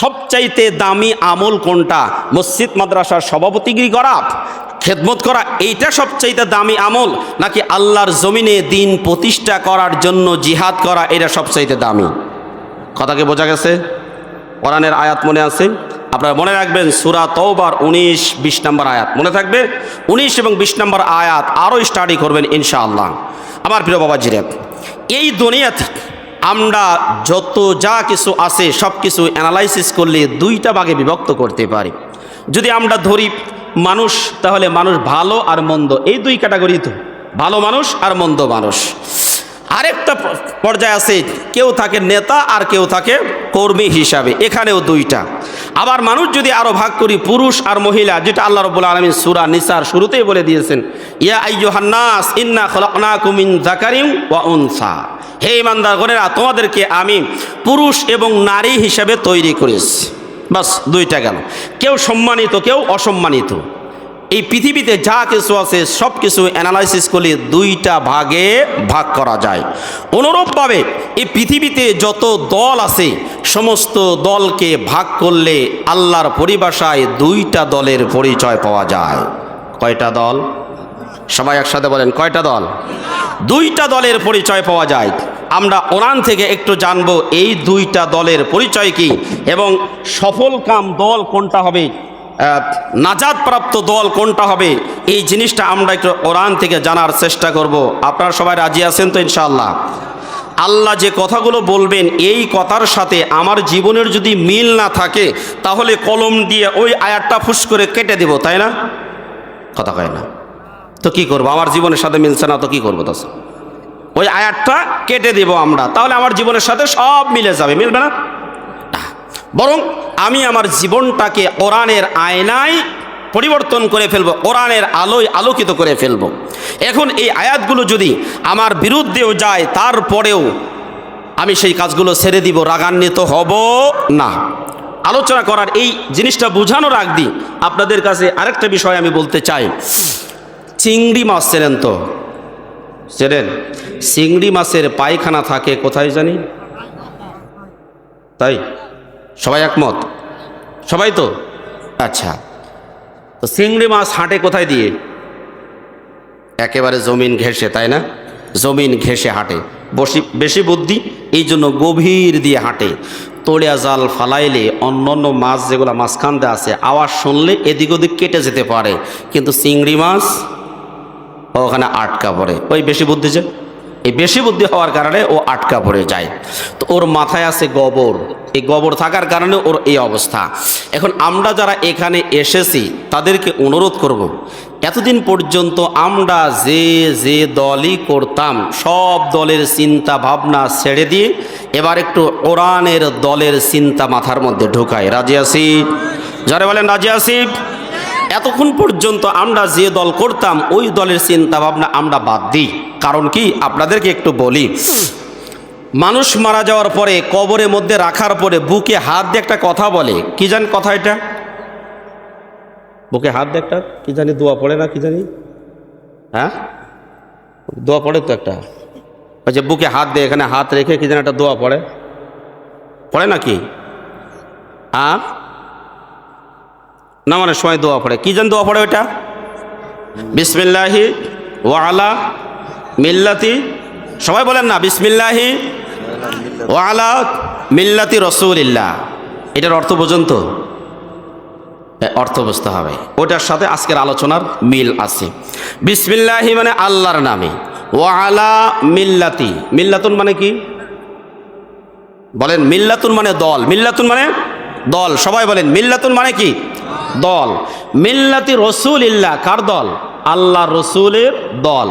সবচাইতে দামি আমল কোনটা? মসজিদ, মাদ্রাসার সভাপতিগিরি করা খেদমত করা, এইটা সবচাইতে দামি আমল? নাকি আল্লাহর জমিনে দিন প্রতিষ্ঠা করার জন্য জিহাদ করা, এটা সবচাইতে দামি? কথাকে বোঝা গেছে? কোরআনের আয়াত মনে আছে? আপনারা মনে রাখবেন, সুরা তৌবার উনিশ, বিশ নম্বর আয়াত। মনে থাকবে? উনিশ এবং বিশ নম্বর আয়াত আরও স্টাডি করবেন ইনশাআল্লাহ। আমার প্রিয় বাবা বাবাজিরে, এই দুনিয়াতে আমরা যত যা কিছু আছে, সব কিছু অ্যানালাইসিস করলে দুইটা ভাগে বিভক্ত করতে পারি। যদি আমরা ধরি মানুষ, তাহলে মানুষ ভালো আর মন্দ, এই দুই ক্যাটাগরি তো। ভালো মানুষ আর মন্দ মানুষ। আরেকটা পর্যায়ে আছে, কেউ থাকে নেতা আর কেউ থাকে কর্মী হিসাবে, এখানেও দুইটা। আবার মানুষ যদি আরও ভাগ করি, পুরুষ আর মহিলা, যেটা আল্লাহ রবুল্লা আলমী সুরা নিসার শুরুতেই বলে দিয়েছেন, ইয়া আইয়ুহান্নাস ইন্না খলাকনাকুম মিন যাকারিন ওয়া উনসা। হে ইমানদার গণেরা তোমাদেরকে আমি পুরুষ এবং নারী হিসাবে তৈরি করেছি। বাস, দুইটা গেল। কেউ সম্মানিত, কেউ অসম্মানিত। এই পৃথিবীতে যা কিছু আছে সব কিছু অ্যানালাইসিস করলে দুইটা ভাগে ভাগ করা যায়। অনুরূপভাবে এই পৃথিবীতে যত দল আছে সমস্ত দলকে ভাগ করলে আল্লাহর পরিভাষায় দুইটা দলের পরিচয় পাওয়া যায়। কয়টা দল? সবাই একসাথে বলেন, কয়টা দল? দুইটা দলের পরিচয় পাওয়া যায়। আমরা ওরান থেকে একটু জানব, এই দুইটা দলের পরিচয় কি এবং সফল কাম দল কোনটা হবে? নাজাদপ্রাপ্ত দল কোনটা হবে? এই জিনিসটা আমরা একটু ওরান থেকে জানার চেষ্টা করব। আপনারা সবাই রাজি আছেন তো ইনশাআল্লাহ? আল্লাহ যে কথাগুলো বলবেন, এই কথার সাথে আমার জীবনের যদি মিল না থাকে, তাহলে কলম দিয়ে ওই আয়াতটা ফুস করে কেটে দেব, তাই না? কথা কয় না। তো কি করব? আমার জীবনের সাথে মিলছে না, তো কি করব তাছ ওই আয়াতটা কেটে দেব আমরা, তাহলে আমার জীবনের সাথে সব মিলে যাবে, মিলবে না। বরং আমি আমার জীবনটাকে কোরআনের আয়নায় পরিবর্তন করে ফেলব, কোরআনের আলোয় আলোকিত করে ফেলব। এখন এই আয়াতগুলো যদি আমার বিরুদ্ধেও যায়, তারপরেও আমি সেই কাজগুলো ছেড়ে দিব, রাগান্বিত হব না। আলোচনা করার এই জিনিসটা বোঝানোর আগ দিই আপনাদের কাছে আরেকটা বিষয় আমি বলতে চাই। চিংড়ি মাছ চেনেন তো? চেনেন? চিংড়ি মাছের পায়খানা থাকে কোথায় জানি? তাই? সবাই একমত? সবাই তো? আচ্ছা। তো চিংড়ি মাছ হাঁটে কোথায় দিয়ে? একেবারে জমিন ঘেঁষে, তাই না? জমিন ঘেঁষে হাঁটে। বসি বেশি বুদ্ধি, এই জন্য গভীর দিয়ে হাঁটে। তড়িয়া জাল ফালাইলে অন্য অন্য মাছ যেগুলো মাঝখান দিয়ে আছে, আওয়াজ শুনলে এদিক ওদিক কেটে যেতে পারে। কিন্তু চিংড়ি মাছ ওখানে আটকা পড়ে। ওই বেশি বুদ্ধি যে? এই বেশি বুদ্ধি হওয়ার কারণে ও আটকা পড়ে যায়। তো ওর মাথায় আছে গোবর। এই গোবর থাকার কারণে ওর এই অবস্থা। এখন আমরা যারা এখানে এসেছি, তাদেরকে অনুরোধ করব। এতদিন পর্যন্ত আমরা যে যে দলই করতাম, সব দলের চিন্তা ভাবনা ছেড়ে দিয়ে এবার একটু ওরানের দলের চিন্তা মাথার মধ্যে ঢুকাই। রাজি আসি যারা বলেন, রাজি আসিফ এতক্ষণ পর্যন্ত আমরা যে দল করতাম, ওই দলের চিন্তা ভাবনা আমরা বাদ দিই। কারণ কি? আপনাদেরকে একটু বলি। মানুষ মারা যাওয়ার পরে কবরের মধ্যে রাখার পরে বুকে হাত দিয়ে একটা কথা বলে। কি জানি কথা এটা? বুকে হাত দিয়ে একটা? কি জানি দোয়া পড়ে না, কি জানি? হ্যাঁ? দোয়া পড়ে তো একটা। ওই যে বুকে হাত দিয়ে এখানে হাত রেখে কি জানি একটা দোয়া পড়ে। পড়ে নাকি? হ্যাঁ না মানে সময় দোয়া পড়ে। কি যেন দোয়া পড়ে ওইটা? বিসমিল্লাহি ওয়ালা মিল্লাতি, সবাই বলেন না, বিসমিল্লাহি ওয়ালা মিল্লাতি রসুলিল্লাহ। এটার অর্থ পর্যন্ত? অর্থ বুঝতে হবে। ওটার সাথে আজকের আলোচনার মিল আছে। বিসমিল্লাহি মানে আল্লাহর নামে ওয়ালা মিল্লাতি। মিল্লাতুন মানে কি? বলেন, মিল্লাতুন মানে দল। মিল্লাতুন মানে দল। সবাই বলেন, মিল্লাতুন মানে কি? দল। মিল্লাতি রসুল ইল্লা কার দল? আল্লাহ রসুলের দল।